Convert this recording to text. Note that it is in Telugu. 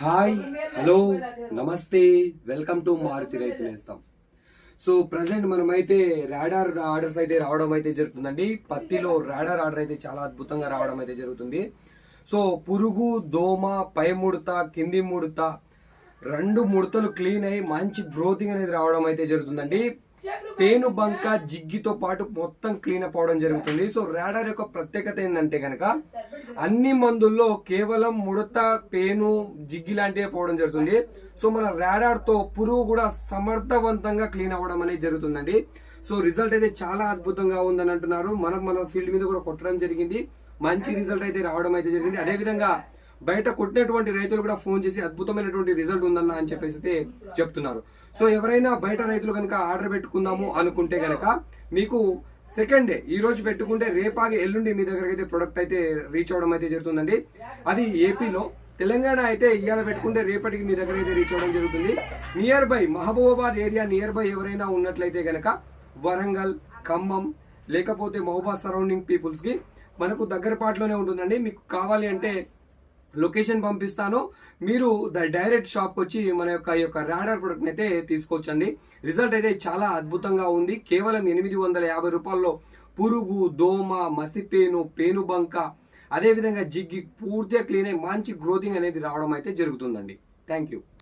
హాయ్ హలో నమస్తే వెల్కమ్ టు మారుతి రైతు నేస్తాం. సో ప్రజెంట్ మనమైతే రాడార్ ఆర్డర్స్ అయితే రావడం అయితే జరుగుతుందండి. పత్తిలో రాడార్ ఆర్డర్ అయితే చాలా అద్భుతంగా రావడం అయితే జరుగుతుంది. సో పురుగు దోమ పై ముడత కింది ముడత రెండు ముడతలు క్లీన్ అయ్యి మంచి గ్రోతింగ్ అనేది రావడం అయితే జరుగుతుందండి. పేను బంక జిగ్గితో పాటు మొత్తం క్లీన్ అప్ అవడం జరుగుతుంది. సో రాడార్ యొక్క ప్రత్యేకత ఏంటంటే కనుక అన్ని మందుల్లో కేవలం ముడత పేను జిగ్గి లాంటివే పోవడం జరుగుతుంది. సో మన రాడార్తో పురుగు కూడా సమర్థవంతంగా క్లీన్ అవ్వడం అనేది జరుగుతుందండి. సో రిజల్ట్ అయితే చాలా అద్భుతంగా ఉందని అంటున్నారు. మనం మన ఫీల్డ్ మీద కూడా కొట్టడం జరిగింది. మంచి రిజల్ట్ అయితే రావడం అయితే జరిగింది. అదే విధంగా బయట కొట్టినటువంటి రైతులు కూడా ఫోన్ చేసి అద్భుతమైనటువంటి రిజల్ట్ ఉందన్న అని చెప్పేసి అయితే చెప్తున్నారు. సో ఎవరైనా బయట రైతులు కనుక ఆర్డర్ పెట్టుకుందాము అనుకుంటే గనక మీకు సెకండ్ డే ఈ రోజు పెట్టుకుంటే రేపాగి ఎల్లుండి మీ దగ్గర అయితే ప్రొడక్ట్ అయితే రీచ్ అవడం అయితే జరుగుతుందండి. అది ఏపీలో తెలంగాణ అయితే ఇవాళ పెట్టుకుంటే రేపటికి మీ దగ్గర అయితే రీచ్ అవడం జరుగుతుంది. Near by Mahabubabad area near by ఎవరైనా ఉన్నట్లయితే గనక వరంగల్ ఖమ్మం లేకపోతే మహబూబాద్ సరౌండింగ్ పీపుల్స్కి మనకు దగ్గరపాటులోనే ఉంటుందండి. మీకు కావాలి అంటే లొకేషన్ పంపిస్తాను. మీరు ద డైరెక్ట్ షాప్కి వచ్చి మన యొక్క ఈ యొక్క రాడార్ ప్రొడక్ట్ని అయితే తీసుకోవచ్చండి. రిజల్ట్ అయితే చాలా అద్భుతంగా ఉంది. కేవలం ఎనిమిది వందల యాభై రూపాయల్లో పురుగు దోమ మసిపేను పేనుబంక అదేవిధంగా జిగ్గి పూర్తిగా క్లీన్ అయ్యి మంచి గ్రోతింగ్ అనేది రావడం అయితే జరుగుతుందండి. Thank you.